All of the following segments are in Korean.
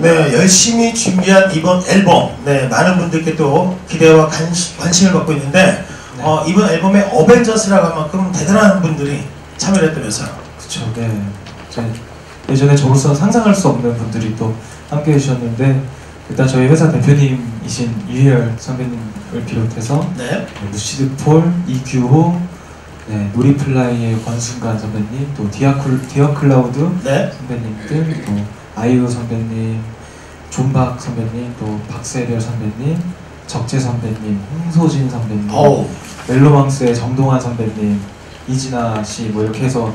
네, 열심히 준비한 이번 앨범, 네, 많은 분들께 또 기대와 관시, 관심 을 받고 있는데, 네. 어, 이번 앨범에 어벤져스라고 할 만큼 대단한 분들이 참여를 했다면서요. 그쵸, 네. 제 예전에 저로서 상상할 수 없는 분들이 또 함께 해주셨는데, 일단 저희 회사 대표님이신 이희열 선배님을 비롯해서, 네, 네, 루시드 폴, 이규호, 네, 놀이플라이의 권순관 선배님, 또 디아클, 디어클라우드 네, 선배님들, 또 아이유 선배님, 존박 선배님, 또 박세별 선배님, 적재 선배님, 홍소진 선배님, 어우, 멜로망스의 정동환 선배님, 이진아 씨 뭐 이렇게 해서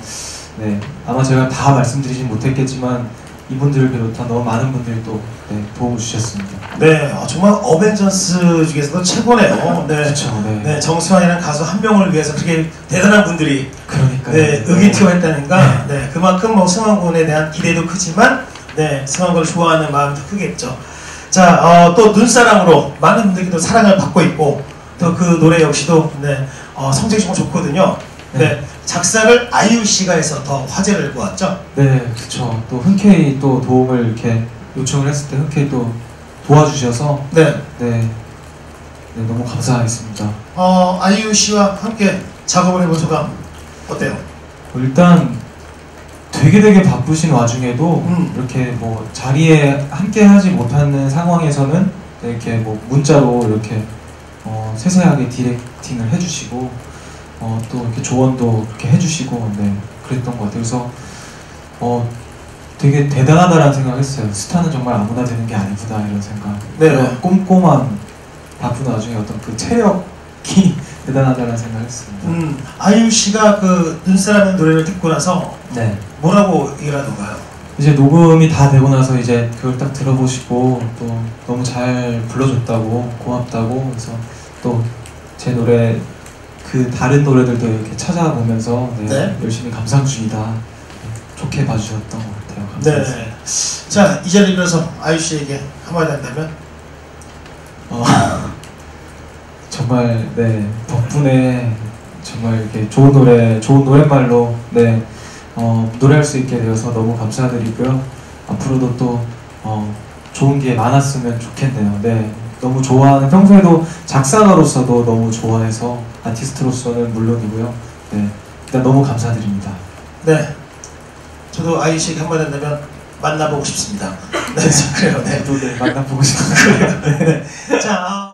네 아마 제가 다 말씀드리진 못했겠지만 이분들을 비롯한 너무 많은 분들이 또 네, 도움을 주셨습니다. 네, 어, 정말 어벤져스 중에서도 최고네요. 네, 그렇죠, 네. 네, 정수환이라는 가수 한 명을 위해서 그렇게 대단한 분들이 그러니까요. 네, 의기투어 했다니까 네, 그만큼 뭐 승환 군에 대한 기대도 크지만 네, 승환 군을 좋아하는 마음도 크겠죠. 자, 어, 또 눈사람으로 많은 분들께 또 사랑을 받고 있고 또 그 노래 역시도 네, 어, 성적이 정말 좋거든요. 네, 작사를 아이유 씨가 해서 더 화제를 모았죠. 네, 그렇죠. 또 흔쾌히 또 도움을 이렇게 요청을 했을 때 흔쾌히 또 도와주셔서 네, 네, 네 너무 감사했습니다. 어, 아이유 씨와 함께 작업을 해본 소감 어때요? 일단 되게 되게 바쁘신 와중에도 음. 이렇게 뭐 자리에 함께 하지 못하는 상황에서는 이렇게 뭐 문자로 이렇게 어, 세세하게 디렉팅을 해주시고 어, 또 이렇게 조언도 이렇게 해주시고 네 그랬던 것 같아요. 그래서 어, 되게 대단하다라는 생각했어요. 스타는 정말 아무나 되는 게 아니구나 이런 생각. 네. 꼼꼼한 바쁜 와중에 어떤 그 체력이 대단하다는 생각했습니다. 음, 아이유 씨가 그 눈사람의 노래를 듣고 나서 네. 뭐라고 얘기를 하던가요? 이제 녹음이 다 되고 나서 이제 그걸 딱 들어보시고 또 너무 잘 불러줬다고 고맙다고 그래서 또 제 노래 그 다른 노래들도 이렇게 찾아보면서 네, 네. 열심히 감상 중이다 네, 좋게 봐주셨던 것 같아요. 감사합니다. 네. 자, 이 자리에 일어서 아이유 씨에게 한마디 한다면? 어, 정말 네 덕분에 정말 이렇게 좋은 노래 좋은 노랫말로 네 어, 노래할 수 있게 되어서 너무 감사드리고요 앞으로도 또 어, 좋은 게 많았으면 좋겠네요 네 너무 좋아하는 평소에도 작사가로서도 너무 좋아해서 아티스트로서는 물론이고요 네 일단 너무 감사드립니다 네. 저도 씨에게 한마디 한다면 만나보고 싶습니다. 네, 자, 그래요. 네. 네 만나보고 싶어요 자, 아.